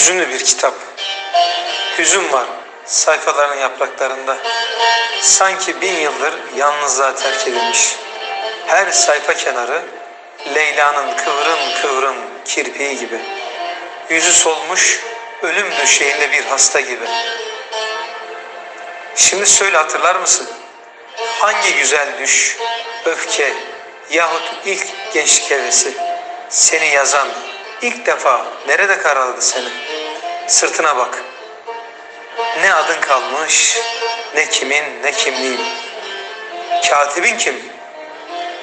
Hüzünlü bir kitap. Hüzün var sayfaların yapraklarında. Sanki bin yıldır yalnızlığa terk edilmiş. Her sayfa kenarı Leyla'nın kıvrım kıvrım kirpiği gibi. Yüzü solmuş, ölüm döşeğinde bir hasta gibi. Şimdi söyle hatırlar mısın? Hangi güzel düş, öfke yahut ilk gençlik hevesi seni yazan ilk defa nerede karaladı seni? Sırtına bak. Ne adın kalmış, ne kimin, ne kimliğin. Katibin kim?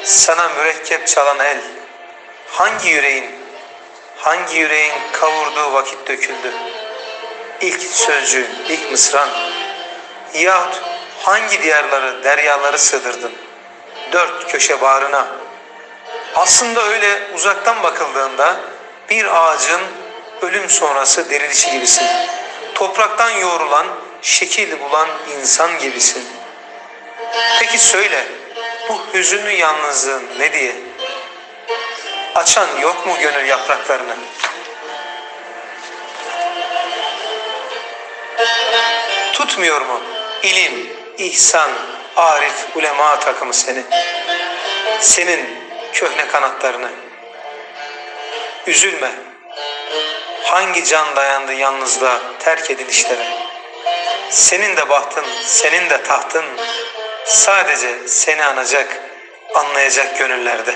Sana mürekkep çalan el. Hangi yüreğin, hangi yüreğin kavurduğu vakit döküldü? İlk sözcüğün, ilk mısran. Yahut hangi diyarları, deryaları sığdırdın? Dört köşe bağrına. Aslında öyle uzaktan bakıldığında bir ağacın ölüm sonrası dirilişi gibisin. Topraktan yoğrulan, şekil bulan insan gibisin. Peki söyle, bu hüzünlü yalnızlığın ne diye? Açan yok mu gönül yapraklarını? Tutmuyor mu ilim, ihsan, arif, ulema takımı seni? Senin köhne kanatlarını. Üzülme. Hangi can dayandı yalnızlığa, terk edilişlere? Senin de bahtın, senin de tahtın sadece seni anacak, anlayacak gönüllerde.